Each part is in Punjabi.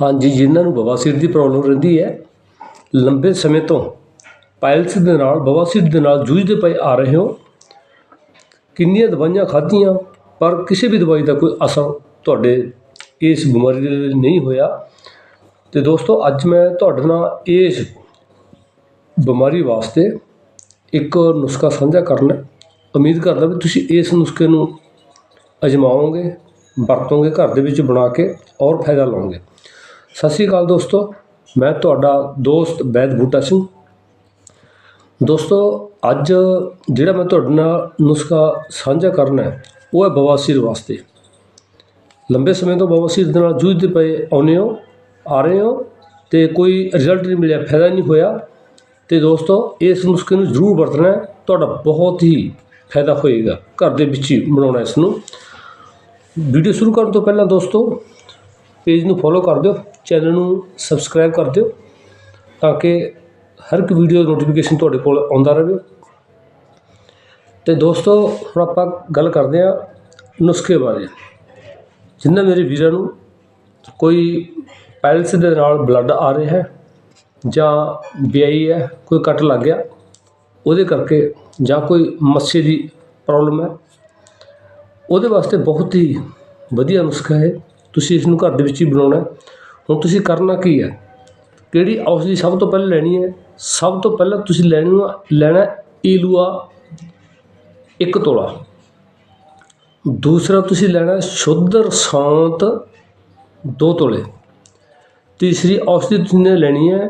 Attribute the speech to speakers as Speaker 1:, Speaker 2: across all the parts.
Speaker 1: ਹਾਂਜੀ, ਜਿਨ੍ਹਾਂ ਨੂੰ ਬਵਾਸੀਰ ਦੀ ਪ੍ਰੋਬਲਮ ਰਹਿੰਦੀ ਹੈ, ਲੰਬੇ ਸਮੇਂ ਤੋਂ ਪਾਇਲਸ ਦੇ ਨਾਲ ਬਵਾਸੀਰ ਦੇ ਨਾਲ ਜੂਝਦੇ ਪਏ ਆ ਰਹੇ ਹੋ। ਕਿੰਨੀਆਂ ਦਵਾਈਆਂ ਖਾਧੀਆਂ, ਪਰ ਕਿਸੇ ਵੀ ਦਵਾਈ ਦਾ ਕੋਈ ਅਸਰ ਤੁਹਾਡੇ ਇਸ ਬਿਮਾਰੀ ਦੇ ਲਈ ਨਹੀਂ ਹੋਇਆ। ਤੇ ਦੋਸਤੋ, ਅੱਜ ਮੈਂ ਤੁਹਾਡੇ ਨਾਲ ਇਸ ਬਿਮਾਰੀ ਵਾਸਤੇ ਇੱਕ ਨੁਸਖਾ ਸਾਂਝਾ ਕਰਨਾ ਉਮੀਦ ਕਰਦਾ ਵੀ ਤੁਸੀਂ ਇਸ ਨੁਸਖੇ ਨੂੰ ਅਜਮਾਓਗੇ, ਵਰਤੋਗੇ ਘਰ ਦੇ ਵਿੱਚ ਬਣਾ ਕੇ, ਔਰ ਫਾਇਦਾ ਲਓਗੇ। ਸਤਿ ਸ਼੍ਰੀ ਅਕਾਲ ਦੋਸਤੋ, ਮੈਂ ਤੁਹਾਡਾ ਦੋਸਤ ਵੈਦ ਬੂਟਾ ਸਿੰਘ। ਦੋਸਤੋ, ਅੱਜ ਜਿਹੜਾ ਮੈਂ ਤੁਹਾਡੇ ਨਾਲ ਨੁਸਖਾ ਸਾਂਝਾ ਕਰਨਾ ਹੈ ਉਹ ਹੈ ਬਵਾਸੀਰ ਵਾਸਤੇ। ਲੰਬੇ ਸਮੇਂ ਤੋਂ ਬਵਾਸੀਰ ਦੇ ਨਾਲ ਜੂਝਦੇ ਪਏ ਆਉਂਦੇ ਹੋ, ਆ ਰਹੇ ਹੋ ਤੇ ਕੋਈ ਰਿਜ਼ਲਟ ਨਹੀਂ ਮਿਲਿਆ, ਫਾਇਦਾ ਨਹੀਂ ਹੋਇਆ। ਤੇ ਦੋਸਤੋ, ਇਸ ਨੁਸਖੇ ਨੂੰ ਜ਼ਰੂਰ ਵਰਤਣਾ ਤੁਹਾਡਾ ਬਹੁਤ ਹੀ ਫਾਇਦਾ ਹੋਏਗਾ, ਘਰ ਦੇ ਵਿੱਚ ਹੀ ਬਣਾਉਣਾ ਇਸ ਨੂੰ। ਵੀਡੀਓ ਸ਼ੁਰੂ ਕਰਨ ਤੋਂ ਪਹਿਲਾਂ ਦੋਸਤੋ ਪੇਜ ਨੂੰ ਫੋਲੋ ਕਰ ਦਿਓ ਚੈਨਲ ਨੂੰ ਸਬਸਕ੍ਰਾਈਬ ਕਰ ਦਿਓ, ਤਾਂ ਕਿ ਹਰ ਇੱਕ ਵੀਡੀਓ ਨੋਟੀਫਿਕੇਸ਼ਨ ਤੁਹਾਡੇ ਕੋਲ ਆਉਂਦਾ ਰਹੇ। ਤੇ ਦੋਸਤੋ, ਹੁਣ ਆਪਾਂ ਗੱਲ ਕਰਦੇ ਹਾਂ ਨੁਸਖੇ ਬਾਰੇ। ਜਿਨ੍ਹਾਂ ਮੇਰੇ ਵੀਰਾਂ ਨੂੰ ਕੋਈ ਪੈਲਸ ਦੇ ਨਾਲ ਬਲੱਡ ਆ ਰਿਹਾ ਹੈ ਜਾਂ ਬਿਆਈ ਹੈ, ਕੋਈ ਕੱਟ ਲੱਗ ਗਿਆ, ਉਹਦੇ ਕਰਕੇ ਜਾਂ ਕੋਈ ਮੱਸੇ ਦੀ ਪ੍ਰੋਬਲਮ ਹੈ, ਉਹਦੇ ਵਾਸਤੇ ਬਹੁਤ ਹੀ ਵਧੀਆ ਨੁਸਖਾ ਹੈ। ਤੁਸੀਂ ਇਸ ਨੂੰ ਘਰ ਦੇ ਵਿੱਚ ਹੀ ਬਣਾਉਣਾ ਹੁਣ ਤੁਸੀਂ ਕਰਨਾ ਕੀ ਹੈ? ਕਿਹੜੀ ਔਸ਼ਧੀ ਸਭ ਤੋਂ ਪਹਿਲਾਂ ਲੈਣੀ ਹੈ? ਸਭ ਤੋਂ ਪਹਿਲਾਂ ਤੁਸੀਂ ਲੈਣੀ ਲੈਣਾ ਏਲੂਆ ਇੱਕ ਤੋਲਾ। ਦੂਸਰਾ ਤੁਸੀਂ ਲੈਣਾ ਸ਼ੁੱਧ ਰਸਾਂਤ ਦੋ ਤੋਲੇ। ਤੀਸਰੀ ਔਸ਼ਧੀ ਤੁਸੀਂ ਨੇ ਲੈਣੀ ਹੈ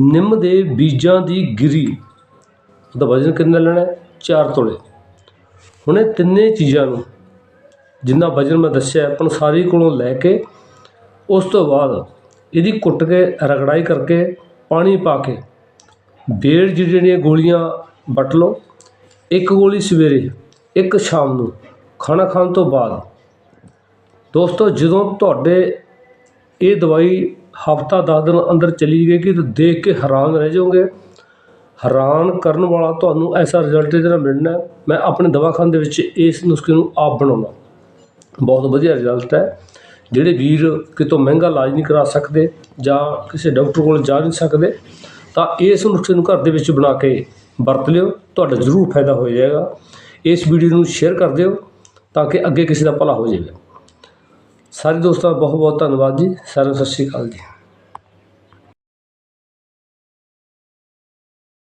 Speaker 1: ਨਿੰਮ ਦੇ ਬੀਜਾਂ ਦੀ ਗਿਰੀ। ਉਹਦਾ ਵਜ਼ਨ ਕਿੰਨਾ ਲੈਣਾ ਹੈ? 4 ਤੋਲੇ। ਹੁਣ ਇਹ ਤਿੰਨੇ ਚੀਜ਼ਾਂ ਨੂੰ ਜਿੰਨਾ ਵਜ਼ਨ ਮੈਂ ਦੱਸਿਆ ਪੰਸਾਰੀ ਕੋਲੋਂ ਲੈ ਕੇ ਉਸ ਤੋਂ ਬਾਅਦ ਇਹਦੀ ਕੁੱਟ ਕੇ, ਰਗੜਾਈ ਕਰਕੇ ਪਾਣੀ ਪਾ ਕੇ ਡੇਢ ਜਿਹੜੀਆਂ ਗੋਲੀਆਂ ਵੱਟ ਲਓ, ਇੱਕ ਗੋਲੀ ਸਵੇਰੇ, ਇੱਕ ਸ਼ਾਮ ਨੂੰ, ਖਾਣਾ ਖਾਣ ਤੋਂ ਬਾਅਦ। ਦੋਸਤੋ, ਜਦੋਂ ਤੁਹਾਡੇ ਇਹ ਦਵਾਈ ਹਫਤਾ 10 ਦਿਨ ਅੰਦਰ ਚਲੀ ਗਈ ਤਾਂ ਦੇਖ ਕੇ ਹੈਰਾਨ ਰਹਿ ਜਾਓਗੇ। ਹੈਰਾਨ ਕਰਨ ਵਾਲਾ ਤੁਹਾਨੂੰ ਐਸਾ ਰਿਜ਼ਲਟ ਇਹਦੇ ਨਾਲ ਮਿਲਣਾ ਮੈਂ ਆਪਣੇ ਦਵਾਖਾਨ ਦੇ ਵਿੱਚ ਇਸ ਨੁਸਖੇ ਨੂੰ ਆਪ ਬਣਾਉਣਾ। ਬਹੁਤ ਵਧੀਆ ਰਿਜ਼ਲਟ ਹੈ। ਜਿਹੜੇ ਵੀਰ ਕਿਤੋਂ ਮਹਿੰਗਾ ਇਲਾਜ ਨਹੀਂ ਕਰਾ ਸਕਦੇ ਜਾਂ ਕਿਸੇ ਡਾਕਟਰ ਕੋਲ ਜਾ ਨਹੀਂ ਸਕਦੇ, ਤਾਂ ਇਸ ਨੁਸਖੇ ਨੂੰ ਘਰ ਦੇ ਵਿੱਚ ਬਣਾ ਕੇ ਵਰਤ ਲਿਓ, ਤੁਹਾਡਾ ਜ਼ਰੂਰ ਫਾਇਦਾ ਹੋ ਜਾਏਗਾ। ਇਸ ਵੀਡੀਓ ਨੂੰ ਸ਼ੇਅਰ ਕਰ ਦਿਓ ਤਾਂ ਕਿ ਅੱਗੇ ਕਿਸੇ ਦਾ ਭਲਾ ਹੋ ਜਾਵੇ। ਸਾਰੇ ਦੋਸਤਾਂ ਦਾ ਬਹੁਤ ਬਹੁਤ ਧੰਨਵਾਦ ਜੀ। ਸਾਰਿਆਂ ਨੂੰ ਸਤਿ ਸ਼੍ਰੀ ਅਕਾਲ ਜੀ।